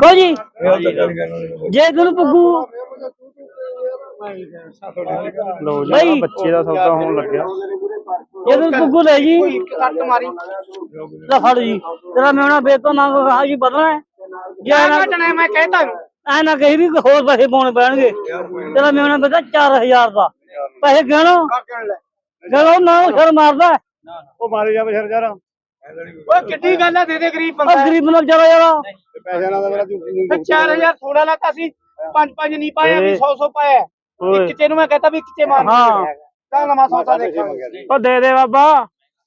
ਕੋ ਜੀ ਜੇ ਗੁਰੂ ਪੁੱਗੂ। ਲੋ ਜੀ ਬਈ। ਆਹ ਬੱਚੇ ਦਾ ਸੌਦਾ ਹੋਣ ਲੱਗਿਆ। ਜੇ ਗੁਰੂ ਪੁੱਗੂ ਲੈ ਜੀ। ਕੱਟ ਮਾਰੀ। ਲੈ ਫੜ ਜੀ। ਤੇਰਾ ਮੇਵਣਾ ਬੇਤੋਂ ਮੰਗ ਕਹਾ ਜੀ ਬਦਲਣਾ ਹੈ। ਜੇ ਐ ਨਾ ਕੱਟਣਾ ਮੈਂ ਕਹਿੰਦਾ ਐ ਨਾ ਕਹੀ ਵੀ ਕੋਈ ਹੋਰ ਪੈਸੇ ਪਾਉਣੇ ਪੈਣਗੇ। ਤੇਰਾ ਮੇਵਣਾ ਬੇਟਾ 4000 ਦਾ। ਪੈਸੇ ਗਿਣੋ। ਗਿਣੋ ਨਾ ਸਿਰ ਮਾਰਦਾ। ਉਹ ਮਾਰੇ ਯਾਰ ਓਏ ਕਿੱਡੀ ਗੱਲ ਆ ਦੇ ਦੇ ਗਰੀਬ ਉਹ ਬੰਦਾ ਗਰੀਬ ਨਾਲ ਜਰਾ ਜਰਾ ਪੈਸੇ ਨਾਲ ਤਾਂ ਮੇਰਾ ਤੂੰ ਤੇ 4000 ਥੋੜਾ ਲਾਤਾ ਸੀ ਪੰਜ ਪੰਜ ਨਹੀਂ ਪਾਇਆ ਵੀ 100 100 ਪਾਇਆ। ਇੱਕ ਚੇ ਨੂੰ ਮੈਂ ਕਹਤਾ ਵੀ ਇੱਕ ਚੇ ਮਾਰ ਹਾਂ। ਤਾਂ ਨਵਾਂ ਸੌਦਾ ਦੇਖਾਂਗੇ ਉਹ ਦੇ ਦੇ ਬਾਬਾ।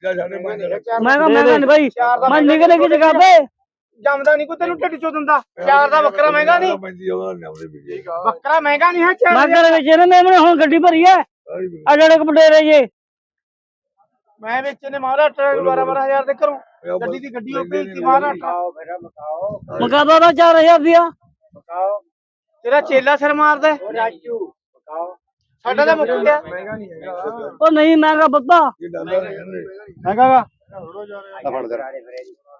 ਮਹਿੰਗਾ ਮਹਿੰਗਾ ਨਹੀਂ ਭਾਈ ਮੈਂ ਨਿਕਲੇ ਕੀ ਜਗ੍ਹਾ ਤੇ ਜੰਮਦਾ ਨਹੀਂ ਕੋਈ ਤੈਨੂੰ ਢਿੱਡ ਚੋਂ ਦਿੰਦਾ। ਚਾਰ ਦਾ ਬੱਕਰਾ ਮਹਿੰਗਾ ਨਹੀਂ। ਬੱਕਰਾ ਮਹਿੰਗਾ ਨਹੀਂ ਹੈ ਚਾਰ ਮੈਂ ਹਜ਼ਾਰ। ਘਰ ਵਿੱਚ ਇਹਨਾਂ ਨੇ ਹੁਣ ਗੱਡੀ ਭਰੀ ਹੈ। ਆ ਜਿਹੜੇ ਜੇ। ਮੈਂ ਵਿੱਚ ਨੇ ਮਾਰਾ ਟਰੈਕ 12 12000 ਦੇ ਘਰੋਂ। ਗੱਡੀ ਦੀ ਗੱਡੀ ਉਹ ਭੇਜਤੀ ਮਾਰਾ ਮਕਾਦਾ ਦਾ 4000 ਦਿਆ ਤੇਰਾ ਚੇਲਾ ਸਿਰ ਮਾਰਦਾ ਰਾਜੂ ਸਾਡਾ ਤਾਂ ਮੁੱਕ ਗਿਆ। ਉਹ ਨਹੀਂ ਮਹਿੰਗਾ ਬੱਤਾ ਹੈਗਾ। ਵਾ। ਫੜ ਦੇ।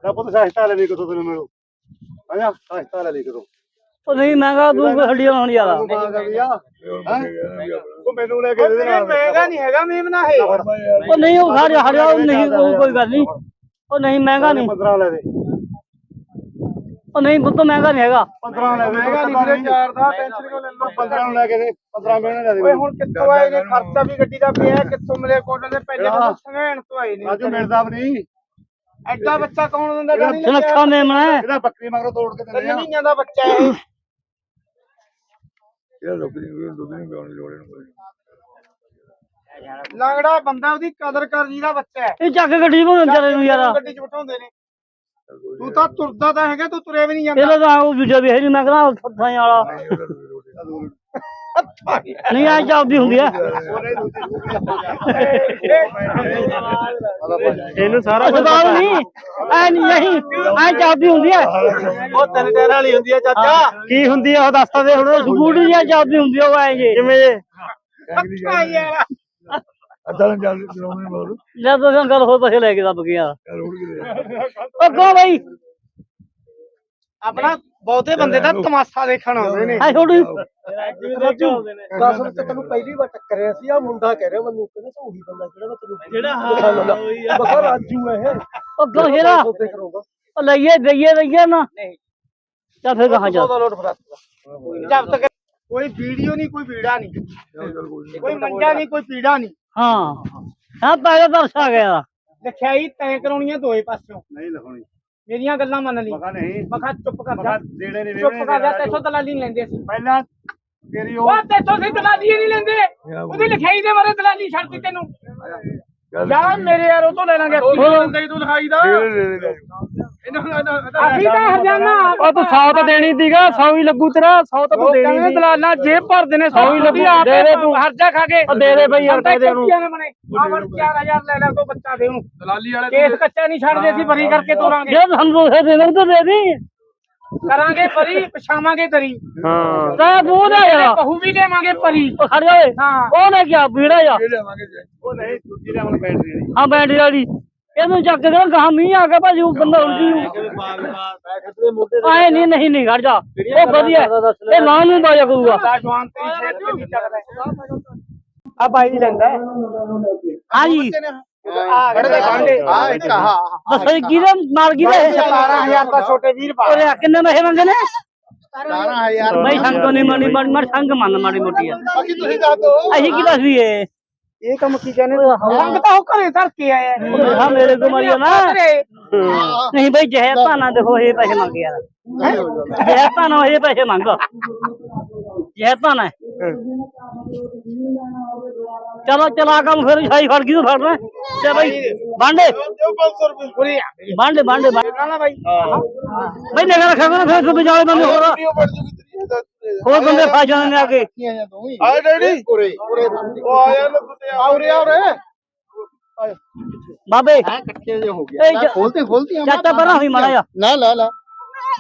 ਲੈ ਪੁੱਤ ਸਸਤਾ ਲੈ ਲਈ ਕਿਤੋਂ ਤੈਨੂੰ ਮਿਲੂ ਆਇਆ ਸਸਤਾ ਲੈ ਲਈ ਕਿਤੋਂ ਉਹ ਨਹੀਂ ਮਹਿੰਗਾ ਤੂੰ ਹੱਡੀਆਂ ਲਾਉਣ ਜ਼ਿਆਦਾ ਉਹ ਮੈਨੂੰ ਲੈ ਕੇ ਦੇ ਦੇ ਇਹ ਮਹਿੰਗਾ ਨਹੀਂ ਹੈਗਾ ਮੇਮਨਾ ਹੈ ਉਹ ਨਹੀਂ ਉਹ ਜਾ ਉਹ ਨਹੀਂ ਕੋਈ ਗੱਲ ਨਹੀਂ। ਉਹ ਨਹੀਂ ਮਹਿੰਗਾ ਨਹੀਂ। 15 ਲੈ ਦੇ। ਉਹ ਨਹੀਂ ਪੁੱਤ ਮਹਿੰਗਾ ਨਹੀਂ ਹੈਗਾ। 15 ਲੈ ਦੇ। ਮਹਿੰਗਾ ਨਹੀਂ ਵੀਰੇ ਚਾਰ ਦਾ ਟੈਨਸ਼ਨ ਕਿਉਂ ਲੈ ਲਓ 15 ਨੂੰ ਲੈ ਕੇ ਦੇ 15 ਮੈਨੂੰ ਲੈ ਦੇ। ਓਏ ਹੁਣ ਕਿੱਥੋਂ ਆਏ? ਨੇ ਖਰਚਾ ਵੀ ਗੱਡੀ ਦਾ ਪਿਆ ਕਿੱਥੋਂ ਮਿਲੇ ਕੋਟੇ ਦੇ ਪਹਿਲੇ ਬੰਦੇ ਸੰਘੇਣ ਤੋਂ ਆਏ ਨੇ। ਰਾਜੂ ਵੀ ਨਹੀਂ। ਐਡਾ ਬੱਚਾ ਕੌਣ ਦਿੰਦਾ? ਜਾਨੀ ਸੁਨੱਖਾ ਮੇਮਣਾ ਇਹਦਾ ਬੱਕਰੀ ਮਗਰੋਂ ਤੋੜ ਕੇ ਦਿੰਦੇ ਆ। ਮਹੀਨਿਆਂ ਦਾ ਬੱਚਾ ਇਹ ਲੰਗੜਾ ਬੰਦਾ ਉਹਦੀ ਕਦਰ ਕਰ ਜਿਹਦਾ ਬੱਚਾ ਹੈ। ਇਹ ਚੱਕ ਗੱਡੀ ਨੂੰ ਚਲੇ ਨੂੰ ਯਾਰ। ਗੱਡੀ ਚ ਬਿਠਾਉਂਦੇ ਨੇ। ਤੂੰ ਤਾਂ ਤੁਰਦਾ ਤਾਂ ਹੈਗਾ ਤੂੰ ਤੁਰਿਆ ਵੀ ਨਹੀਂ ਜਾਂਦਾ। ਇਹਦਾ ਤਾਂ ਉਹ ਵੀਡੀਓ ਵੀ ਹੈ ਨਹੀਂ ਮੈਂ ਕਹਿੰਦਾ ਥਾਂ ਵਾਲਾ। ਨਹੀਂ ਆ ਚੱਲਦੀ ਹੁੰਦੀ ਹੈ ਇਹਨੂੰ ਸਾਰਾ ਅਸਬਾਲ ਨਹੀਂ ਐ ਨਹੀਂ ਐ ਚੱਲਦੀ ਹੁੰਦੀ ਹੈ ਉਹ ਤਿੰਨ ਟਾਇਰਾਂ ਵਾਲੀ ਹੁੰਦੀ ਆ ਚਾਚਾ। ਕੀ ਹੁੰਦੀ ਆ ਉਹ ਦੱਸਤਾ ਦੇ ਹੁਣ। ਸਕੂਟਰ ਜਿਹਾ ਚੱਲਦੀ ਹੁੰਦੀ ਆ ਉਹ ਐ ਜੇ। ਕਿਵੇਂ ਜੇ? ਅੱਛਾ ਯਾਰ ਲੈ ਤੁਸੀਂ ਗੱਲ ਹੋਰ ਪਾਸੇ ਲੈ ਕੇ ਦੱਬ ਗਿਆ। ਉਹ ਕੋ ਬਈ ਆਪਣਾ ਬਹੁਤੇ ਬੰਦੇ ਤਾਂ ਤਮਾਸ਼ਾ ਦੇਖਣ ਆਉਂਦੇ ਨੇ। ਦਸ ਰੁਪਏ ਤੈਨੂੰ ਪਹਿਲੀ ਵਾਰ ਟੱਕਰਿਆ ਸੀ ਆ ਮੁੰਡਾ ਕਹਿ ਰਿਹਾ ਮੈਨੂੰ ਕਹਿੰਦਾ ਤਾਂ ਉਹੀ ਬੰਦਾ ਜਿਹੜਾ ਮੈਂ ਤੈਨੂੰ ਜਿਹੜਾ ਹਾਂ ਬਖਾ ਰਾਜੂ ਹੈ ਇਹ। ਉਹ ਕੋ ਹੀਰਾ। ਸੌਦੇ ਕਰੂੰਗਾ ਉਹ ਲਈਏ ਦਈਏ ਦਈਏ ਨਾ। ਚੱਲ ਫਿਰ ਕਹਾਂ ਜਾ। ਸੌਦਾ ਲੋਟ ਫੜਾ ਜਦ ਤੱਕ ਕੋਈ ਵੀਡੀਓ ਨਹੀਂ ਕੋਈ ਵੀੜਾ ਨਹੀਂ। ਕੋਈ ਮੰਜਾ ਨਹੀਂ ਕੋਈ ਪੀੜਾ ਨਹੀਂ। ਹਾਂ। ਹਾਂ ਪਹਿਲਾਂ ਦਰਸ ਆ ਗਿਆ। ਲਿਖਾਈ ਤੈਂ ਕਰਾਉਣੀਆਂ ਦੋਏ ਪਾਸਿਓਂ। ਨਹੀਂ ਲਿਖਣੀ ਮੇਰੀਆਂ ਗੱਲਾਂ ਮੰਨ ਲਈ। ਮਗਾ ਨਹੀਂ। ਮੈਂ ਕਿਹਾ ਚੁੱਪ ਕਰ ਜਾ। ਚੁੱਪ ਕਰ ਜਾ ਤੈਥੋਂ ਦਲਾਲੀ ਨਹੀਂ ਲੈਂਦੇ ਅਸੀਂ। ਪਹਿਲਾਂ ਤੇਰੀ ਉਹ ਤੈਥੋਂ ਅਸੀਂ ਦਲਾਲੀ ਨਹੀਂ ਲੈਂਦੇ। ਉਹਦੀ ਲਿਖਾਈ ਦੇ ਬਾਰੇ ਦਲਾਲੀ ਛੱਡਤੀ ਤੈਨੂੰ। ਯਾਰ ਮੇਰੇ ਯਾਰ ਉਹ ਤੋਂ ਲੈ ਲਾਂਗੇ। ਤੂੰ ਲਿਖਾਈ ਦਾ। ਅਸੀਂ ਤਾਂ ਹਰਜਾਨਾ ਉਹ ਤੂੰ 100 ਤਾਂ ਦੇਣੀ ਸੀਗਾ 100 ਹੀ ਲੱਗੂ ਤੇਰਾ 100 ਤਾਂ ਤੂੰ ਦੇਣੀ ਸੀ। ਦਲਾਲਾਂ ਜੇਬ ਭਰਦੇ ਨੇ ਸੌ ਹੀ ਲੱਗੂ। ਦੇ ਦੇ ਤੂੰ। ਹਰਜਾ ਖਾ ਕੇ। ਉਹ ਦੇ ਦੇ ਬਈ ਯਾਰ ਕਹਿ ਦੇ ਉਹਨੂੰ। ਆਵਰ 4000 ਲੈ ਲੈ ਤੋ ਬੱਚਾ ਦੇ ਉਹਨੂੰ। ਦਲਾਲੀ ਵਾਲੇ ਕੇਸ ਕੱਚਾ ਨਹੀਂ ਛੱਡਦੇ ਅਸੀਂ ਬਰੀ ਕਰਕੇ ਤੋਰਾਂਗੇ। ਜੇ ਸਾਨੂੰ ਦੋਸੇ ਦੇ ਦੇ ਤਾਂ ਦੇ ਦੀ। ਕਰਾਂਗੇ ਬਰੀ ਪਛਾਵਾਂਗੇ ਤੇਰੀ। ਹਾਂ। ਤਾਂ ਬੂਹ ਦਾ ਯਾਰ ਕਹੂ ਵੀ ਦੇਵਾਂਗੇ ਪਰੀ ਉਹ ਖੜ ਜਾ ਓਏ। ਹਾਂ। ਉਹ ਨੇ ਕਿਹਾ ਵੀੜਾ ਜਾ ਉਹ ਨਹੀਂ ਦੂਜੀ ਦਾ ਹੁਣ ਬੈਟਰੀ ਹਾਂ ਬੈਟਰੀ ਵਾਲੀ। ਇਹਨੂੰ ਚੱਕ ਕੇ ਗਾਹ ਮੀਂਹ ਆ ਗਿਆ ਭਾਜੀ ਉਹ ਬੰਦਾ ਉਲਟੀ ਆਏ ਨਹੀਂ ਨਹੀਂ ਨਹੀਂ ਖੜ ਜਾ। ਉਹ ਵਧੀਆ ਇਹ ਨਾਂ ਨੂੰ ਬਾਜਾ ਕਰੂਗਾ। ਦਾ ਜਵਾਨ ਤੇਰੀ ਸਿਹਤ ਕਿੰਨੀ ਚੱਲਦਾ ਆ ਬਾਈ ਲੈਂਦਾ ਹਾਂਜੀ ਆ ਖੜੇ ਦੇ ਕਾਂਡੇ। ਆ ਇੱਕ ਆ ਦੱਸੋ ਜੀ ਕਿਹਦੇ ਮਾਰ ਗਈ ਦੇ 17000 ਦਾ ਛੋਟੇ ਵੀਰ ਪਾ। ਉਹਦੇ ਕਿੰਨੇ ਪੈਸੇ ਮੰਗੇ ਨੇ? 17000 ਬਈ ਸੰਗ ਤੋਂ ਨਹੀਂ ਮੰਨੀ ਮੰਨ ਮਰ ਸੰਗ ਮੰਨ ਮਾੜੀ ਮੋਟੀ ਆ। ਬਾਕੀ ਤੁਸੀਂ ਦੱਸ ਦੋ ਅਸੀਂ ਕੀ ਦੱਸੀਏ ਇਹ ਕੰਮ ਕੀ ਕਹਿੰਦੇ ਸੰਗ ਤਾਂ ਉਹ ਘਰੇ ਧਰ ਕੇ ਆਇਆ ਹਾਂ। ਮੇਰੇ ਕੋ ਮਰੀਓ ਨਾ। ਨਹੀਂ ਬਈ ਜਹਿਰ ਭਾਨਾ ਦੇਖੋ ਇਹ ਪੈਸੇ ਮੰਗ ਯਾਰ ਜਹਿਰ ਭਾਨਾ ਇਹ ਪੈਸੇ ਮੰਗ। ਜਹਿਰ ਭਾਨਾ। ਚਲੋ ਚਲਾ ਕੰਮ ਫਿਰ ਛਾਈ ਫੜ ਗਈ ਤੂੰ ਫੜਨਾ ਤੇ ਬਈ ਬਾਂਡੇ ਦਿਓ 500 ਰੁਪਏ ਪੂਰੀ ਬਾਂਡੇ ਬਾਂਡੇ ਨਾ ਨਾ ਬਾਈ ਬਈ ਨਿਗਰ ਰੱਖਿਆ ਕਰੋ ਫਿਰ ਤੂੰ ਬਜਾਲੇ ਬੰਦੇ ਹੋਰ ਵੀਡੀਓ ਬਣ ਜੂਗੀ ਤੇਰੀ ਹੋਰ ਬੰਦੇ ਫਸ ਜਾਣਗੇ ਆ ਕੇ ਆ ਡੈਡੀ ਉਰੇ ਉਰੇ ਉਹ ਆਇਆ ਨਾ ਕੁੱਤੇ ਆ ਉਰੇ ਆ ਉਰੇ ਬਾਬੇ ਕੱਟੇ ਜੇ ਹੋ ਇਹ ਜ- ਖੋਲਤੇ ਖੋਲਤੀ ਚਾਚਾ ਪਰਾਂ ਹੋਈ ਮਾੜਾ ਜਾ ਨਾ ਲਾ ਲਾ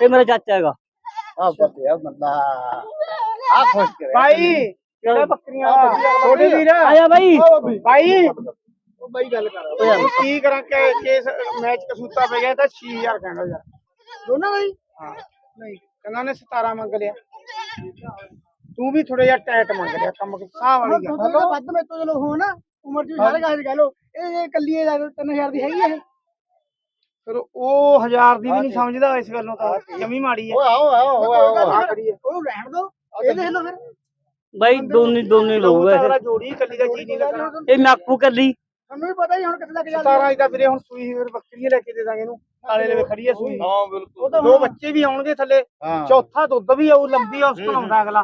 ਇਹ ਮੇਰਾ ਚਾਚਾ ਹੈਗਾ ਆ ਬੱਤੇ ਆ ਬੰਦਾ ਆ ਖੁਸ਼ ਕਰੇ ਭਾਈ ਕਿਹੜਾ ਬੱਕਰੀਆਂ ਛੋਟੇ ਵੀਰ ਆਇਆ ਬਾਈ। ਭਾਈ ਉਹ ਬਾਈ ਗੱਲ ਕਰ ਉਹ ਕੀ ਕਰਾਂ ਕਿ ਕੇਸ ਮੈਚ ਕਸੂਤਾ ਪੈ ਗਿਆ ਤਾਂ 6000 ਕਹਿੰਦਾ ਯਾਰ। ਦੋਨਾਂ ਦਾ ਹੀ। ਹਾਂ ਨਹੀਂ ਕਹਿੰਦਾ ਨੇ 17 ਮੰਗ ਲਿਆ। ਤੂੰ ਵੀ ਥੋੜਾ ਜਿਹਾ ਟਾਈਟ ਮੰਗ ਲਿਆ ਕੰਮ ਸਾਹ ਵਾਲੀ ਗੱਲ। ਹਲੋ? ਵੱਧ ਮੇਰੇ ਤੋਂ ਚਲੋ ਹੋ ਨਾ ਉਮਰ ਵੀ ਸਾਰੇ ਕਾਹਦੇ ਕਹਿ ਲੋ ਇਹ ਇਹ ਕੱਲੀ ਇਹ 3000 ਦੀ ਹੈਗੀ ਇਹ। ਫਿਰ ਉਹ ਹਜ਼ਾਰ ਦੀ ਵੀ ਨਹੀਂ ਸਮਝਦਾ ਇਸ ਗੱਲੋਂ ਤਾਂ। ਜਮੀ ਮਾੜੀ ਹੈ। ਓਏ ਆਓ ਆਓ ਆਓ ਆਓ। ਉਹਨੂੰ ਰਹਿਣ ਦੋ। ਇਹ ਦੇਖ ਲਓ ਫਿਰ। ਬਾਈ ਦੋਨੇ ਦੋਨੇ ਲਊਗਾ ਸਾਰਾ ਜੋੜੀ ਕੱਲੀ ਦਾ ਜੀ ਨਹੀਂ ਲੱਗਣਾ ਇਹ ਨਾਕੂ ਕੱਲੀ ਤੁਹਾਨੂੰ ਵੀ ਪਤਾ ਹੀ ਹੁਣ ਕਿੱਥੇ ਲੱਗ ਜਾਂਦੀ 17 ਦੀ ਤਾਂ ਵੀਰੇ ਹੁਣ ਸੂਈ ਫਿਰ ਬੱਕਰੀਆਂ ਲੈ ਕੇ ਦੇ ਦਾਂਗੇ ਇਹਨੂੰ। ਕਾਲੇ ਦੇ ਖੜੀ ਹੈ ਸੂਈ। ਹਾਂ ਬਿਲਕੁਲ। ਦੋ ਬੱਚੇ ਵੀ ਆਉਣਗੇ ਥੱਲੇ। ਹਾਂ। ਚੌਥਾ ਦੁੱਧ ਵੀ ਆਊ ਲੰਬੀ ਉਸ ਬਣਾਉਂਦਾ ਅਗਲਾ।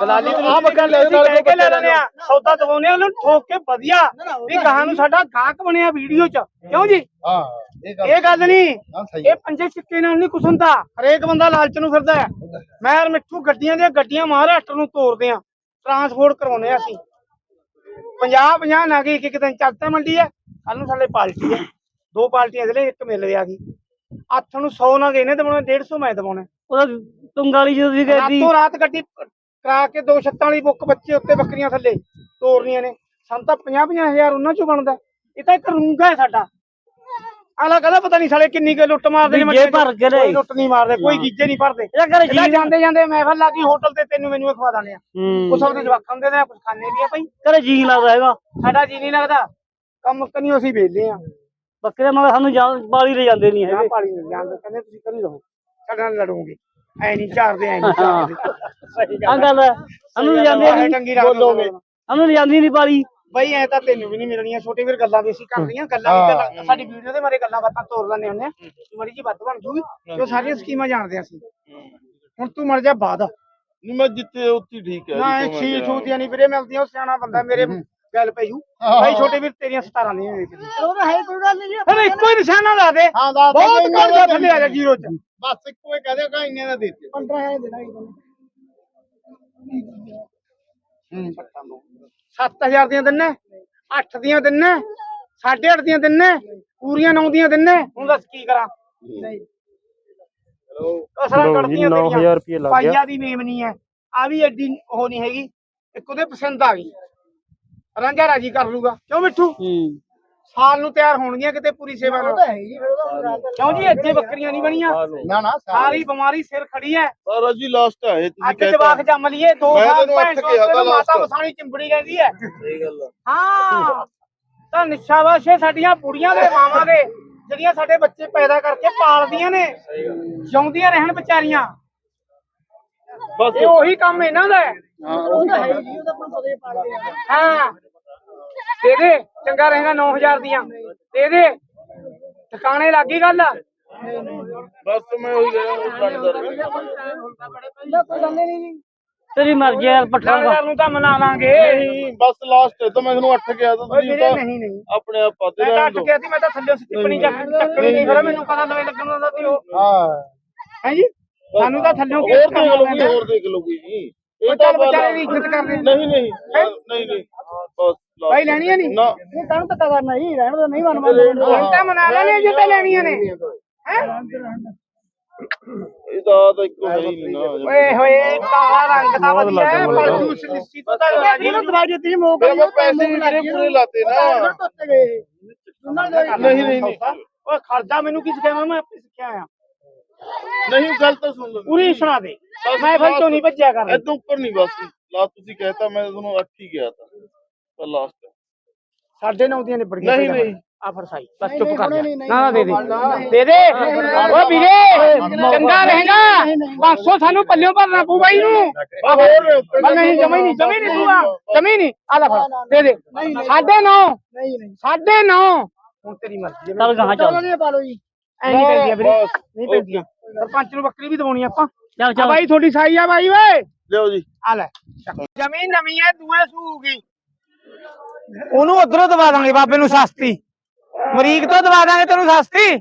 ਦਲਾਲੀ ਆਹ ਬੱਕਰਾ ਲੈ ਕੇ ਲੈ ਲੈਣੇ ਆ। ਸੌਦਾ ਦਵਾਉਣੇ ਉਹਨੂੰ ਠੋਕ ਕੇ ਵਧੀਆ। ਵੀ ਕਹਾਂ ਨੂੰ ਸਾਡਾ ਗਾਹਕ ਬਣਿਆ ਵੀਡੀਓ ਚ। ਕਿਉਂ ਜੀ? ਹਾਂ। ਇਹ ਗੱਲ ਨਹੀਂ। ਇਹ ਪੰਜੇ ਸਿੱਕੇ ਨਾਲ ਨਹੀਂ ਕੁਛ ਹੁੰਦਾ। ਹਰੇਕ ਬੰਦਾ ਲਾਲਚ ਨੂੰ ਫਿਰਦਾ ਹੈ। ਮੈਂ ਯਾਰ ਮਿੱਠੂ ਗੱਡੀਆਂ ਦੀਆਂ ਗੱਡੀਆਂ ਮਹਾਰਾਸ਼ਟਰ ਨੂੰ ਤੋਰਦੇ ਆ ਟਰਾਂਸਪੋਰਟ ਕਰਾਉਨੇ ਆ ਅਸੀਂ। 50 50 ਨਾਗੇ ਇੱਕ ਇੱਕ ਦਿਨ ਚੱਲਦਾ ਮੰਡੀ ਹੈ। ਕੱਲ ਨੂੰ ਸਾਡੇ ਪਾਰਟੀ ਹੈ। ਦੋ ਪਾਰਟੀਆਂ ਦੇ ਲਈ ਇੱਕ ਮਿਲ ਆ ਗਈ ਅੱਠ ਨੂੰ 100 ਨਾਗੇ ਇਹਨੇ ਦਵਾਉਣੇ 150 ਮੈਂ ਦਵਾਉਣਾ ਉਹਦਾ ਤੁੰਗਾਲੀ ਜਦੋਂ ਸੀ ਗਈ ਰਾਤੋਂ ਰਾਤ ਗੱਡੀ ਕਰਾ ਕੇ ਦੋ ਛੱਤਾਂ ਵਾਲੀ ਬੁੱਕ ਬੱਚੇ ਉੱਤੇ ਬੱਕਰੀਆਂ ਥੱਲੇ ਤੋਰਨੀਆਂ ਨੇ। ਸਾਨੂੰ ਤਾਂ 50 50 ਹਜ਼ਾਰ ਉਹਨਾਂ ਚੋਂ ਬਣਦਾ। ਇਹ ਤਾਂ ਇੱਕ ਰੂੰਗਾ ਹੈ ਸਾਡਾ। ਆਲਾ ਕਹਦਾ ਪਤਾ ਨਹੀਂ ਸਾਲੇ ਕਿੰਨੀ ਕੁ ਲੁੱਟ ਮਾਰਦੇ ਨੇ ਜੇ। ਭਰ ਕੇ। ਕੋਈ ਲੁੱਟ ਨਹੀਂ ਮਾਰਦੇ ਕੋਈ ਗੀਜੇ ਨਹੀਂ ਭਰਦੇ। ਇਹਦਾ ਜਾਂਦੇ ਜਾਂਦੇ ਮਹਿਫਲ ਲਾ ਕੇ ਹੋਟਲ ਤੇ ਤੈਨੂੰ ਮੈਨੂੰ ਖਵਾ ਦਾਂਗੇ ਹੂੰ। ਉਹ ਸਭ ਦੇ ਜਵਾਕਾਂ ਦੇ ਨੇ ਕੁਝ ਖਾਣੇ ਵੀ ਆ ਭਾਈ। ਘਰੇ ਜੀ ਲੱਗਦਾ ਹੈਗਾ। ਸਾਡਾ ਜੀ ਨਹੀਂ ਲੱਗਦਾ। ਕੰਮ ਕਨੀ ਅਸੀਂ ਵੇਚਦੇ ਆ। ਬੱਕਰੇ ਨਾਲ ਸਾਨੂੰ ਜਾਨ ਬਾਲੀ ਲੈ ਜਾਂਦੇ ਨਹੀਂ ਨਾ ਹੈਗੇ। ਪਾਲੀ ਨਹੀਂ ਜਾਂਦੇ ਕਹਿੰਦੇ ਤੁਸੀਂ ਕਰੀ ਰਹੋ ਸਾਡੇ ਲੜੋਗੇ। ਐ ਨਹੀਂ ਝਾੜਦੇ ਐ ਨਹੀਂ ਸਹੀ ਆ ਗੱਲ ਹੈ। ਸਾਨੂੰ ਜਾਂਦੇ ਨਹੀਂ ਬੋਲੋਗੇ। ਸਾਨੂੰ ਜਾਂਦੀ ਨਹੀਂ ਬਾਲੀ ਬਈ ਐ ਤਾਂ ਤੈਨੂੰ ਵੀ ਨਹੀਂ ਮਿਲਣੀਆਂ ਛੋਟੇ ਵੀਰ ਗੱਲਾਂ ਵੀ ਅਸੀਂ ਕਰਦੀਆਂ ਗੱਲਾਂ ਵੀ ਗੱਲਾਂ- ਸਾਡੀ ਵੀਡੀਓ ਦੇ ਮਾਰੇ ਗੱਲਾਂ ਬਾਤਾਂ ਤੋਰ ਲੈਂਦੇ ਹੁੰਦੇ ਆ। ਮੜੀ ਜੀ ਵੱਧ ਬਣ ਜੂਗੀ ਤੇ ਉਹ ਸਾਰੀਆਂ ਸਕੀਮਾਂ ਜਾਣਦੇ ਆ ਅਸੀਂ। ਹੁਣ ਤੂੰ ਮਰ ਜਾ ਬਾਦ ਨਹੀਂ ਮੈਂ ਜਿੱਥੇ ਉੱਥੇ ਠੀਕ ਹੈ ਨਾ ਮੈਂ ਛੀ। ਛੂਤੀਆਂ ਨਹੀਂ ਵੀਰੇ ਮਿਲਦੀਆਂ ਉਹ ਸਿਆਣਾ ਬੰਦਾ ਮੇਰੇ ਗੱਲ ਪਈ ਹੂ। ਭਾਈ ਛੋਟੇ ਵੀਰ ਤੇਰੀਆਂ 17 ਨਹੀਂ ਹੋਈ ਉਹ ਤਾਂ ਹੈ ਕੋਈ ਗੱਲ ਨਹੀਂ ਫਿਰ ਇੱਕੋ ਹੀ ਨਿਸ਼ਾਨਾ ਲਾ ਦੇ। ਹਾਂ ਦੇ। ਬਹੁਤ ਘੱਟ ਦਾ ਜਾ ਥੱਲੇ ਆ ਜਾ ਜੀਰੋ ਚ। ਬਸ ਇੱਕੋ ਹੀ ਕਹਦੇ ਕਾ ਇੰਨੇ ਦਾ ਦੇ ਦਿੱਤੇ। 15000 ਦੇਣਾ ਹੀ। ਤੁਹਾਨੂੰ 7000 ਦੀਆਂ ਦਿੰਨੇ 8 ਦੀਆਂ ਦਿੰਨੇ 8.5 ਦੀਆਂ ਦਿੰਨੇ ਪੂਰੀਆਂ 9 ਦੀਆਂ ਦਿੰਨੇ। ਹੁਣ ਦੱਸ ਕੀ ਕਰਾਂ? ਨਹੀਂ। ਅਸਰਾਂ ਕੱਢਦੀਆਂ ਤੇਰੀਆਂ। 9000 ਰੁਪਏ ਲੱਗ ਗਿਆ। ਪਾਈਆ ਦੀ ਮੇਮਨੀ ਹੈ। ਆ ਵੀ ਐਡੀ ਉਹ ਨਹੀਂ ਹੈਗੀ। ਇੱਕ ਉਹਦੇ ਪਸੰਦ ਆ ਗਈ। ਰਾਂਝਾ ਰਾਜੀ ਕਰ ਲੂਗਾ। ਕਿਉਂ ਮਿੱਠੂ? ਹੂੰ। ਸਾਲ ਨੂੰ ਤਿਆਰ ਹੋਣਗੀਆਂ ਕਿਤੇ ਪੂਰੀ ਸੇਵਾ ਉਹ ਨਾਲ। ਹੈ ਹੀ ਉਹਦਾ ਕਿਉਂ ਜੀ ਅੱਜੇ ਬੱਕਰੀਆਂ ਨਹੀਂ ਬਣੀਆਂ? ਨਾ ਨਾ ਸਾਰੀ ਬਿਮਾਰੀ ਸਿਰ ਖੜੀ ਹੈ। ਸਾਰਾ ਜੀ ਲਾਸਟ ਹੈ ਇਹ ਤੁਸੀਂ ਅੱਜ ਜਵਾਕ ਜੰਮ ਲਈਏ ਦੋ ਮੈਂ ਸਾਲ ਤੈਨੂੰ ਭੈਣ ਅੱਠ ਚੋਦ ਮਾਤਾ। ਵਸਾਣੀ ਚਿੰਬੜੀ ਰਹਿੰਦੀ ਹੈ। ਸਹੀ ਗੱਲ ਆ। ਹਾਂ ਤਾਂ ਨਿਸ਼ਾਵਾਸ਼ੇ ਸਾਡੀਆਂ ਬੁੜੀਆਂ ਦੇ ਮਾਵਾਂ ਦੇ ਜਿਹੜੀਆਂ ਸਾਡੇ ਬੱਚੇ ਪੈਦਾ ਕਰਕੇ ਪਾਲਦੀਆਂ ਨੇ ਜਿਉਂਦੀਆਂ ਰਹਿਣ ਵਿਚਾਰੀਆਂ। ਬਸ ਇਹ ਉਹੀ ਕੰਮ ਇਹਨਾਂ ਦਾ ਹੈ। ਉਹ ਤਾਂ ਹੈ ਹੀ ਜੀ, ਉਹ ਤਾਂ ਆਪਾਂ ਹੀ ਪਾਲਦੇ ਆ। ਹਾਂ। ਦੇ ਦੇ ਚੰਗਾ ਰਹੇਗਾ 9000 ਦੀਆਂ। ਦੇ ਦੇ। ਟਿਕਾਣੇ ਲੱਗੀ ਗੱਲ? ਬਸ ਮੈਂ ਉਹੀ ਗਿਆ ਉਹ ਲੜਦਾ ਰਿਹਾ ਨਾ ਕੋਈ ਗੱਲ ਨਹੀਂ ਜੀ ਤੇਰੀ ਮਰਜ਼ੀ ਹੈ ਯਾਰ ਪੱਠਾ ਦਾ ਨੂੰ ਤਾਂ ਮਨਾ ਲਾਂਗੇ। ਨਹੀਂ ਬਸ ਲਾਸਟ ਹੈ ਤਾਂ ਮੈਂ ਤੁਹਾਨੂੰ ਅੱਠ ਗਿਆ ਤਾਂ ਤੁਸੀਂ ਨਹੀਂ ਨਹੀਂ। ਆਪਣੇ ਆਪ ਪਾਤੇ ਮੈਂ ਤਾਂ ਦਿਓ ਗਿਆ ਸੀ ਮੈਂ ਤਾਂ ਥੱਲੇ ਸਿੱਪਣੀ ਚੱਕ ਚੱਕਣੀ ਨਹੀਂ ਫਿਰ ਮੈਨੂੰ ਪਤਾ ਲਵੇ ਲੱਗਣ ਦਾ ਸੀ ਉਹ। ਹਾਂ। ਹੈ ਜੀ? ਸਾਨੂੰ ਤਾਂ ਥੱਲੇ ਹੋਰ ਦੇਖ ਲਓਗੀ ਹੋਰ ਦੇਖ ਲਓਗੀ ਜੀ ਉਹ ਚੱਲ ਵਿਚਾਰੇ ਦੀ ਇੱਜ਼ਤ ਕਰਦੇ ਨੇ। ਨਹੀਂ ਨਹੀਂ। ਨਹੀਂ ਨਹੀਂ। ਬਸ ਭਾਈ ਲੈਣੀਆਂ ਨਹੀਂ? ਨਾ। ਇਹ ਕਾਹਨੂੰ ਧੱਕਾ ਕਰਨਾ ਜੀ ਰਹਿਣ ਦੋ ਨਹੀਂ ਮਨ ਤਾਂ ਮਨਾ ਲੈਣੇ ਜੇ ਤੇ ਲੈਣੀਆਂ ਨੇ। ਹੈ? ਇਹਦਾ ਤਾਂ ਇੱਕ ਹੈ ਹੀ ਨਹੀਂ ਨਾ। ਓਏ ਹੋਏ ਕਾਲਾ ਰੰਗ ਦਾ ਵਧੀਆ ਹੈ ਪਰ ਜੂਸ ਲਿੱਸੀ ਤੋਂ ਤਾਂ ਜੀ ਨੂੰ ਦਵਾਈ ਦਿੱਤੀ ਮੋਕ ਕੋਲ ਪੈਸੇ ਮੇਰੇ ਪੂਰੇ ਲਾਤੇ ਨਾ। ਨਹੀਂ ਨਹੀਂ ਨਹੀਂ। ਓਏ ਖਰਚਾ ਮੈਨੂੰ ਕੀ ਸਿਖਾਇਆ? ਮੈਂ ਆਪੇ ਸਿੱਖਿਆ ਆ। ਨਹੀਂ ਗੱਲ ਤਾਂ ਸੁਣ ਲਓ ਪੂਰੀ ਸੁਣਾ ਦੇ ਮੈਂ ਫਿਰ ਤੋਂ ਨਹੀਂ ਭੱਜਿਆ ਕਰ ਇਦੋਂ ਉੱਪਰ ਨਹੀਂ ਬਸ ਲਾਸਟ ਤੁਸੀਂ ਕਹਿਤਾ ਮੈਂ ਤੁਹਾਨੂੰ ਅੱਠ ਹੀ ਗਿਆ ਤਾਂ ਪਰ ਲਾਸਟ ਸਾਢੇ ਨੌ ਦੀਆਂ ਨਿਬੜ ਗਈਆਂ ਨਹੀਂ, ਨਹੀਂ। ਆ ਫਰਸਾਈ ਬਸ ਚੁੱਪ ਕਰ ਜਾ ਨਾ ਦੇ ਦੇ ਦੇ ਦੇ ਓ ਵੀਰੇ ਚੰਗਾ ਰਹੇਗਾ 500 ਸਾਨੂੰ ਪੱਲਿਓ ਭਰਨਾ ਪੂ ਬਾਈ ਨੂੰ ਬਸ ਨਹੀਂ ਜਮੀ ਨਹੀਂ ਜਮੀ ਨਹੀਂ ਤੂੰ ਆ ਜਮੀ ਨਹੀਂ ਆ ਲੈ ਦੇ ਦੇ ਸਾਢੇ ਨੌ ਨਹੀਂ ਨਹੀਂ ਸਾਢੇ ਨੌ ਹੁਣ ਤੇਰੀ ਮਰਜ਼ੀ ਹੈ ਚੱਲ ਗਾਹਾਂ ਚਲੋ ਨਹੀਂ ਪਾਲੋ ਜੀ ਐ ਨਹੀਂ ਪੈਂਦੀ ਵੀਰੇ। ਬਸ, ਨਹੀਂ ਪੈਂਦੀ ਸਰਪੰਚ ਨੂੰ ਬੱਕਰੀ ਵੀ ਦਵਾਉਣੀ ਆਪਾਂ। ਚੱਲ ਆ ਚੱਲ ਬਾਈ ਤੁਹਾਡੀ ਸਾਈ ਆ ਬਾਈ ਓਏ। ਲਿਓ ਜੀ। ਆ ਲੈ। ਜ਼ਮੀਨ ਨਵੀਂ ਹੈ ਦੂਏ ਸੂਗੀ। ਉਹਨੂੰ ਉਧਰੋਂ ਦਵਾ ਦਾਂਗੇ ਬਾਬੇ ਨੂੰ ਸਸਤੀ। ਮਰੀਕ ਤੋਂ ਦਵਾ ਦਾਂਗੇ ਤੈਨੂੰ ਸਸਤੀ।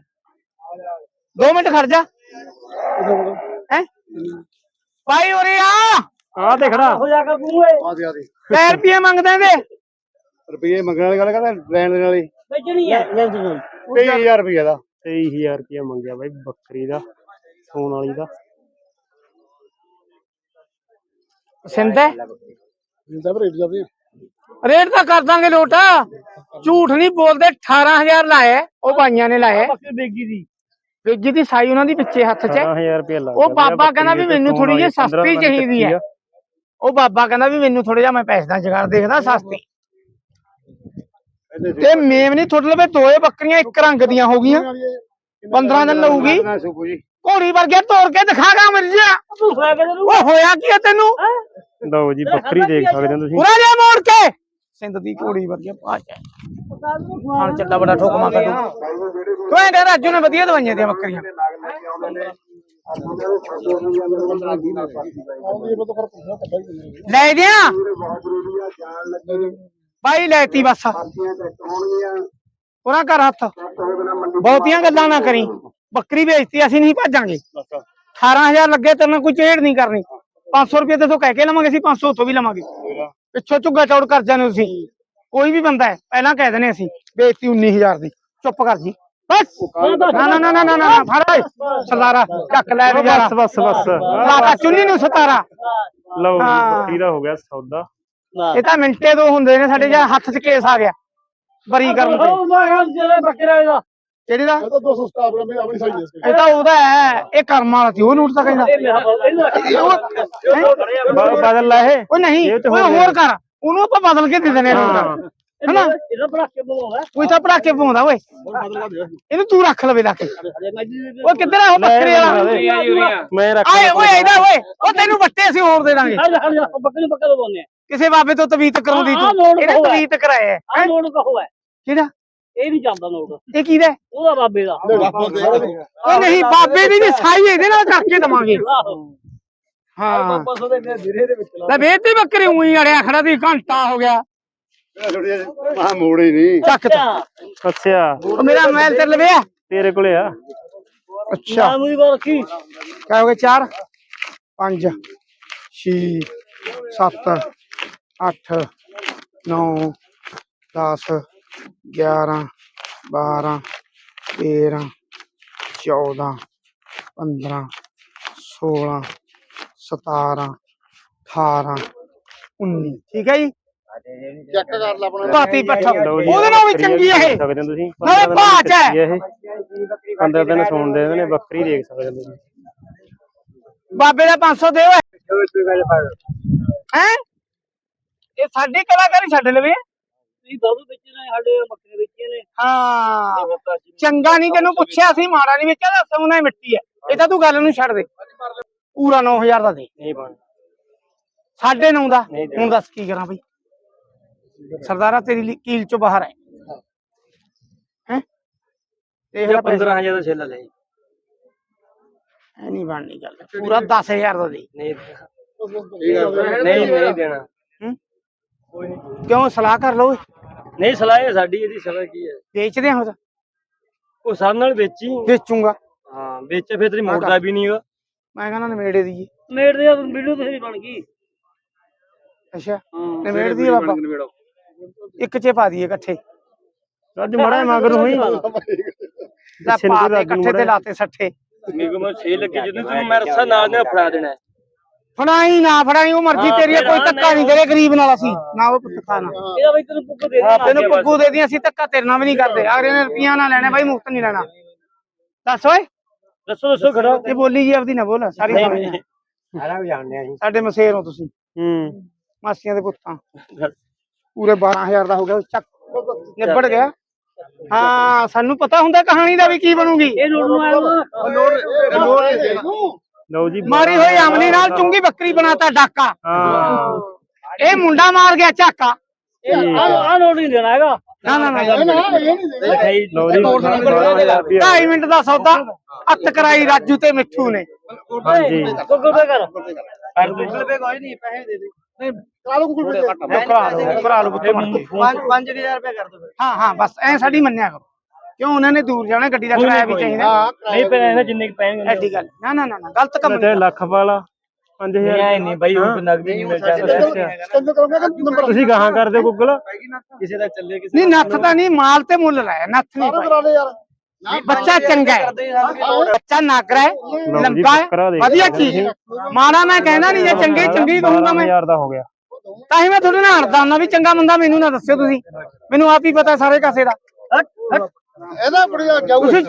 2 ਮਿੰਟ ਖੜ ਜਾ। ਹੈ? ਭਾਈ ਉਰੇ ਆ। ਆ ਤੇ ਖੜਾ। ਹੋ ਜਾ ਕੇ ਤੂੰ ਓਏ ਆ ਦੇ ਆ ਦੇ ਕੈ ਰੁਪਏ ਮੰਗਦੇ ਇਹਦੇ ਰੁਪਏ ਮੰਗਣ ਵਾਲੀ ਗੱਲ ਕਹਿੰਦਾ ਲੈਣ ਦੇਣ ਵਾਲੀ। ਵੇਚਣੀ ਹੈ 23000 ਰੁਪਏ ਦਾ। 23000 ਰੁਪਏ ਮੰਗਿਆ ਬਾਈ ਬੱਕਰੀ ਦਾ ਸੋਨ ਵਾਲੀ ਦਾ। ਸਿੰਧ? ਹੈ ਜਿੰਦਾ ਰੇਟ ਜਾਂਦੇ ਰੇਟ ਤਾਂ ਕਰ ਦਾਂਗੇ ਲੋਟਾ। ਝੂਠ ਨਹੀਂ ਬੋਲਦੇ 18000 ਲਾਇਆ ਉਹ ਬਾਈਆਂ ਨੇ ਲਾਇਆ ਬੱਕਰੀ ਬੇਗੀ ਦੀ। ਵੇਗੀ ਦੀ ਸਾਈ ਉਹਨਾਂ ਦੀ ਪਿੱਛੇ ਹੱਥ 'ਚ ਹੈ। 18000 ਰੁਪਏ ਲੱਗ ਉਹ ਬਾਬਾ ਕਹਿੰਦਾ ਵੀ ਮੈਨੂੰ ਥੋੜੀ ਜਿਹੀ ਸਸਤੀ ਚਾਹੀਦੀ ਹੈ। ਉਹ ਬਾਬਾ ਕਹਿੰਦਾ ਵੀ ਮੈਨੂੰ ਥੋੜਾ ਜਿਹਾ ਮੈਂ ਪੈਸੇ ਦਾ ਜਗਾੜ ਦੇਖਦਾ ਸਸਤੀ। ਤੇ ਮੇਮ ਨਹੀਂ ਥੋੜੇ ਲਵੇ ਦੋਏ ਬੱਕਰੀਆਂ ਇੱਕ ਰੰਗ ਦੀਆਂ ਹੋ ਗਈਆਂ। 15 ਦਿਨ ਲਊਗੀ। ਜੀ। ਘੋੜੀ ਵਰਗੇ ਤੋੜ ਕੇ ਦਿਖਾਗਾ ਮਿਰਜ਼ਾ ਤੂੰ ਖਾ ਕੇ ਤੈਨੂੰ ਉਹ ਹੋਇਆ ਕੀ ਹੈ ਤੈਨੂੰ? ਲਓ ਜੀ ਬੱਕਰੀ ਦੇਖ ਸਕਦੇ ਹੋ ਤੁਸੀਂ। ਪੂਰਾ ਜਿਹਾ ਮੋੜ ਕੇ। ਸਿੰਧ ਦੀ ਘੋੜੀ ਵਰਗੇ ਪਾਚ ਹੈ ਚੱਡਾ ਬੜਾ ਠੋਕ ਮਾਰ ਤੂੰ। ਤੂੰ ਐਂ ਰਾਜੂ ਨੇ ਵਧੀਆ ਦਵਾਈਆਂ ਦੀਆਂ ਬੱਕਰੀਆਂ। ਲੈ ਦਿਆਂ ਬਾਈ ਲੈਤੀ ਬਸ। ਪੂਰਾ ਕਰ ਹੱਥ। ਬਹੁਤੀਆਂ ਗੱਲਾਂ ਨਾ ਕਰੀ। ਬੱਕਰੀ ਵੇਚਤੀ ਅਸੀਂ ਨਹੀਂ ਭੱਜਾਂਗੇ। 18000 ਲੱਗੇ ਤੈਨੂੰ ਕੋਈ ਚੇੜ ਨਹੀਂ ਕਰਨੀ। 500 ਰੁਪਏ ਤੇ ਤੂੰ ਕਹਿ ਕੇ ਲਵਾਂਗੇ ਅਸੀਂ 500 ਉੱਥੋਂ ਵੀ ਲਵਾਂਗੇ। ਪਿੱਛੋਂ ਝੁੱਗਾ ਚੌੜ ਕਰ ਜਾਣੇ ਤੁਸੀਂ। ਕੋਈ ਵੀ ਬੰਦਾ ਹੈ ਪਹਿਲਾਂ ਕਹਿ ਦਨੇ ਅਸੀਂ ਵੇਚਤੀ 19000 ਦੀ। ਚੁੱਪ ਕਰ ਜੀ। ਬਸ। ਨਾ ਨਾ ਨਾ ਨਾ ਨਾ ਨਾ ਫੜ ਸਰਦਾਰਾ ਚੱਕ ਲੈ ਬਸ ਬਸ ਬਸ। ਲਾਤਾ ਚੁੰਨੀ ਨੂੰ ਸਤਾਰਾ। ਲਓ। ਬੱਕਰੀ ਦਾ ਹੋ ਗਿਆ ਸੌਦਾ। ਇਹ ਤਾਂ ਮਿੰਟੇ ਤੋਂ ਹੁੰਦੇ ਨੇ ਸਾਡੇ ਜਾਂ ਹੱਥ 'ਚ ਕੇਸ ਆ ਗਿਆ। ਬਰੀ ਕਰਨ ਤੇ ਉਹ ਮੈਂ ਜਿਹੜੇ ਬੱਕਰਾ ਇਹਦਾ। ਕਿਹੜੀ ਦਾ? ਇਹ ਤਾਂ 200 ਸਟਾਫ ਨੇ ਆਪਣੀ ਸਾਈ ਹੈ ਇਹ ਤਾਂ ਉਹਦਾ ਹੈ ਇਹ ਕਰਮ ਵਾਲਾ ਸੀ ਉਹ ਨੋਟ ਤਾਂ ਕਹਿੰਦਾ। ਇਹ ਮੇਰਾ ਬਾਬਾ ਇਹਨੂੰ ਬ- ਬਦਲ ਲੈ ਇਹ। ਉਹ ਨਹੀਂ ਇਹ ਤੇ ਓਏ ਹੋ ਗਿਆ। ਹੋਰ ਕਰ। ਉਹਨੂੰ ਆਪਾਂ ਬਦਲ ਕੇ ਦੇ ਦੇਣੇ ਹਾਂ। ਨੋਟ ਹਨਾ? ਇਹਦਾ ਪੜਾਕੇ ਬੋਲਦਾ ਕੋਈ ਤਾਂ ਪੜਾਕੇ ਪਾਉਂਦਾ ਓਏ। ਇਹਨੂੰ ਤੂੰ ਰੱਖ ਲਵੇ ਲਾ ਕੇ। ਅਰੇ ਮੈਂ ਜੀ ਉਹ ਕਿੱਧਰ ਆ ਉਹ ਬੱਕਰੇ ਵਾਲਾ? ਮੈਂ ਰੱਖ ਆਏ ਓਏ ਇਹਦਾ ਓਏ। ਉਹ ਤੈਨੂੰ ਵੱਟੇ ਅਸੀਂ ਹੋਰ ਦੇ ਦਾਂਗੇ। ਬੱਕਰੀ ਬੱਕਰਾ ਬੋਲਨੇ ਕਿਸੇ ਬਾਬੇ ਤੋਂ ਤਵੀਤ ਕਰਾਉਂਦੀ ਹਾਂ, ਹਾਂ, ਤੂੰ ਇਹਨੇ ਹੋਇਆ। ਤਵੀਤ ਕਰਾਇਆ ਹੈ ਆ ਨੋਟ ਕਹੋ ਹੈ। ਕਿਹੜਾ ਇਹ ਨਹੀਂ ਜਾਂਦਾ ਨੋਟ ਇਹ ਕਿਹਦਾ? ਹੈ? ਉਹਦਾ ਬਾਬੇ ਦਾ। ਉਹ ਨਹੀਂ ਬਾਬੇ ਦੀ ਨਹੀਂ ਸਾਈ ਇਹਦੇ ਨਾਲ ਕਰਕੇ ਦਵਾਂਗੇ। ਆਹੋ। ਹਾਂ। ਪਾਸੋਂ ਦੇ ਧੀਰੇ ਦੇ ਵਿੱਚ ਲੈ ਵੇਚਤੀ ਬੱਕਰੀ ਉਹੀ ਅੜਿਆ ਖੜਾ ਦੀ ਘੰਟਾ ਹੋ ਗਿਆ। ਮਾ ਮੋੜੇ ਨਹੀਂ। ਚੱਕ ਤਾ। ਅੱਛਾ। ਉਹ ਮੇਰਾ ਮੋਬਾਈਲ ਤੇ ਲਵੇ ਆ। ਤੇਰੇ ਕੋਲੇ ਆ। ਅੱਛਾ। ਨਾਮ ਹੀ ਬਰਖੀ ਕਿਆ ਹੋ ਗਏ 4 5 6 7 8 9 10 11 12 13 14 15 16 17 18 19 ਠੀਕ ਹੈ ਜੀ? ਚੈੱਕ ਕਰ ਲੈ ਆਪਣਾ। ਬਾਤੀ ਪੱਠਾ ਲਓ ਜੀ ਉਹਦੇ ਨਾਲ ਵੀ ਬੱਕਰੀ ਚੰਗੀ ਹੈ ਦੇਖ ਇਹ ਸਕਦੇ ਹੋ ਤੁਸੀਂ। ਨਾਲੇ 15 ਦਿਨ ਭਾਅ ਚ ਹੈ। ਕੱਟੀ ਇਹ 15 ਦਿਨ ਸੌਣ ਦੇ ਨੇ ਬੱਕਰੀ ਦੇਖ ਸਕਦੇ ਹੋ ਤੁਸੀਂ। ਬਾਬੇ ਦਾ 500 ਦੇ ਓਏ। ਹੈ? ਇਹ ਸਾਡੀ ਕਲਾਕਾਰੀ ਛੱਡ ਲਵੇ। ਇਹ ਦੁੱਧ ਵੇਚੇ ਨੇ ਸਾਡੇ ਬੱਕਰੇ ਵੇਚੇ ਨੇ। ਹਾਂ। ਚੰਗਾ ਨਹੀਂ ਤੈਨੂੰ ਪੁੱਛਿਆ ਸੀ ਮਾੜਾ ਨਹੀਂ ਵੇਚਿਆ ਸੋਨਾ ਹੀ ਮਿੱਟੀ ਹੈ। ਇਹ ਤਾਂ ਤੂੰ ਗੱਲ ਨੂੰ ਛੱਡ ਦੇ। ਪੂਰਾ 9000 ਦਾ ਦੇ। ਨਹੀਂ ਬਣ। ਸਾਢੇ 9 ਦਾ। ਹੁਣ ਦੱਸ ਕੀ ਕਰਾਂ ਬਈ। ਸਰਦਾਰਾ ਤੇਰੀ ਕੀਲ ਚੋਂ ਬਾਹਰ ਹੈ। ਹੈ? ਦੇਖ ਲੈ ਪੈਸੇ 15000 ਦਾ ਛੇਲਾ ਲੈ। ਐ ਨਹੀਂ ਬਣਨੀ ਗੱਲ। ਪੂਰਾ 10000 ਦਾ ਦੇ। ਨਹੀਂ ਨਹੀਂ ਨਹੀਂ ਦੇਣਾ। ਕਿਉਂ ਸਲਾਹ ਕਰ ਲਓ। ਨਹੀਂ ਸਲਾਹ ਹੈ ਸਾਡੀ ਇਹਦੀ ਸਲਾਹ ਕੀ ਹੈ? ਵੇਚਦੇ ਹਾਂ ਉਹ ਸਭ ਨਾਲ ਵੇਚੀ। ਵੇਚੂਗਾ। ਹਾਂ ਵੇਚੇ ਫਿਰ ਤੇਰੀ ਮੋੜਦਾ ਵੀ ਨਹੀਂਗਾ ਮੈਂ ਕਹਿੰਦਾ ਨਵੇੜੇ ਦੀ ਮੇੜ ਦੇ ਵੀਡੀਓ ਤੇ ਵੀ ਬਣ ਗਈ। ਅੱਛਾ ਨਵੇੜ ਦੀ ਬਾਬਾ ਇੱਕ ਚ ਪਾ ਦਈਏ ਇਕੱਠੇ। ਅੱਜ ਮੜਾ ਮਗਰ ਹੋਈ ਲੈ ਪਾ ਦੇ ਇਕੱਠੇ ਤੇ ਲਾਤੇ ਸੱਠੇ। ਕੋਲ 6 ਲੱਗੇ ਜਦੋਂ ਤੈਨੂੰ ਮੈਂ ਰਸਾ ਨਾਲ ਨੇ ਫੜਾ ਦੇਣਾ। ਫੜਾਈ ਨਾ ਫੜਾਈ ਉਹ ਮਰਜ਼ੀ ਤੇਰੀ ਕੋਈ ਧੱਕਾ ਨਹੀਂ। ਤੇਰੇ ਗਰੀਬ ਨਾਲ ਅਸੀਂ। ਨਾ ਉਹ ਪੁੱਤ ਖਾਣਾ ਇਹਦਾ ਬਈ ਤੈਨੂੰ ਪੁੱਕ ਦੇ ਦੇਣਾ ਤੈਨੂੰ ਪੱਗੂ ਦੇ ਦੀ ਅਸੀਂ ਧੱਕਾ ਤੇਰੇ ਨਾਲ ਵੀ ਨਹੀਂ ਕਰਦੇ। ਅਗਲੇ ਨੇ ਰੁਪਈਆ ਨਾ ਲੈਣਾ ਬਾਈ ਮੁਫਤ ਨਹੀਂ ਲੈਣਾ। ਦੱਸ ਓਏ। ਦੱਸੋ ਦੱਸੋ ਖੜਾ ਇਹ ਬੋਲੀ ਜੀ ਆਪਦੀ ਨਾ ਬੋਲ ਸਾਰੀ ਨਹੀਂ, ਸਮਝ ਨਹੀਂ। ਸਾਰਾ ਵੀ ਜਾਣਦੇ ਆ ਜੀ ਸਾਡੇ ਮਸੇਰ ਹੋ ਤੁਸੀਂ। ਹੂੰ। ਮਾਸੀਆਂ ਦੇ ਪੁੱਤਾਂ। ਪੂਰੇ 12000 ਦਾ ਹੋ ਗਿਆ ਚੱਕ। ਨਿਬੜ ਗਿਆ। ਹਾਂ ਸਾਨੂੰ ਪਤਾ ਹੁੰਦਾ ਕਹਾਣੀ ਦਾ ਵੀ ਕੀ ਬਣੂਗੀ। ਇਹ ਨੋਟ ਨੂੰ ਆਇਆ ਵਾ। ਲਓ ਜੀ ਮਾਰੀ ਹੋਈ ਅਮਲੀ ਨਾਲ ਚੁੰਗੀ ਬੱਕਰੀ ਬਣਾਤਾ ਡਾਕਾ। ਹਾਂ। ਇਹ ਮੁੰਡਾ ਮਾਰ ਗਿਆ ਝਾਕਾ। ਆ ਨੋਟ ਨਹੀਂ ਦੇਣਾ ਹੈਗਾ। ਨਾ ਨਾ ਨਾ ਲਿਖਾਈ ਲਓ ਜੀ 12000 ਰੁਪਏ ਢਾਈ ਮਿੰਟ ਦਾ ਸੌਦਾ। ਹੱਥ ਕਰਾਈ ਰਾਜੂ ਤੇ ਮਿੱਠੂ ਨੇ। ਹਾਂਜੀ। ਗੂਗਲ ਪੇ ਕਰ। ਕਰਾ ਲਓ ਗੂਗਲ ਪੇ ਕਰਾ ਲਓ ਕਰਾ ਲਓ ਪੁੱਤ ਮਰ ਕੇ। 5000 ਰੁਪਏ ਕਰ ਦੋ ਹਾਂ ਹਾਂ ਬਸ ਐ ਸਾਡੀ ਮੰਨਿਆ ਕਰੋ। ਕਿਉਂ ਉਹਨਾਂ ਨੇ ਦੂਰ ਜਾਣਾ ਗੱਡੀ ਦਾ ਕਿਰਾਇਆ ਵੀ ਚਾਹੀਦਾ। ਹਾਂ ਨਹੀਂ ਪੈਸੇ ਜਿੰਨੇ ਕਿ ਪੈਣਗੇ ਐਡੀ ਗੱਲ। ਨਾ ਨਾ ਨਾ ਨਾ, ਗਲਤ ਕੰਮ ਤੇ ਲੱਖ ਵਾਲਾ 5000 ਨਹੀਂ ਨਹੀਂ ਬਾਈ ਉਹ ਨਗਦੀ ਨਹੀਂ ਮਿਲ ਜਾਂਦਾ। ਕਿ ਨੰਬਰ ਤੁਸੀਂ ਗਾਹਾਂ ਕਰਦੇ ਗੂਗਲ ਕਿਸੇ ਦਾ ਚੱਲੇ ਕਿਸੇ ਨਹੀਂ ਨੱਥ ਤਾਂ ਨਹੀਂ ਮਾਲ ਤੇ ਮੁੱਲ ਲਾਇਆ ਨੱਥ ਨਹੀਂ ਪਾਈ। ਕਰਾ ਲੈ ਯਾਰ। ਬੱਚਾ ਚੰਗਾ ਹੈ। ਬੱਚਾ ਨਾਗਰਾ ਹੈ ਲੰਬਾ ਹੈ ਦੇਖ ਵਧੀਆ ਚੀਜ਼ ਹੈ। ਮਾੜਾ ਮੈਂ ਕਹਿੰਦਾ ਨਹੀਂ ਜੇ ਚੰਗੀ ਚੰਗੀ ਕਹੂੰਗਾ ਮੈਂ। 12000 ਦਾ ਹੋ ਗਿਆ। ਤਾਂ ਹੀ ਮੈਂ ਤੁਹਾਡੇ ਨਾਲ ਹੜਦਾ ਹੁੰਦਾ ਵੀ ਚੰਗਾ ਬੰਦਾ ਮੈਨੂੰ ਨਾ ਦੱਸਿਓ ਤੁਸੀਂ। ਮੈਨੂੰ ਆਪ ਹੀ ਪਤਾ ਸਾਰੇ ਕਾਸੇ ਦਾ। ਇਹਦਾ ਬੜੀਆ ਜਾਊ ਤੁਸੀਂ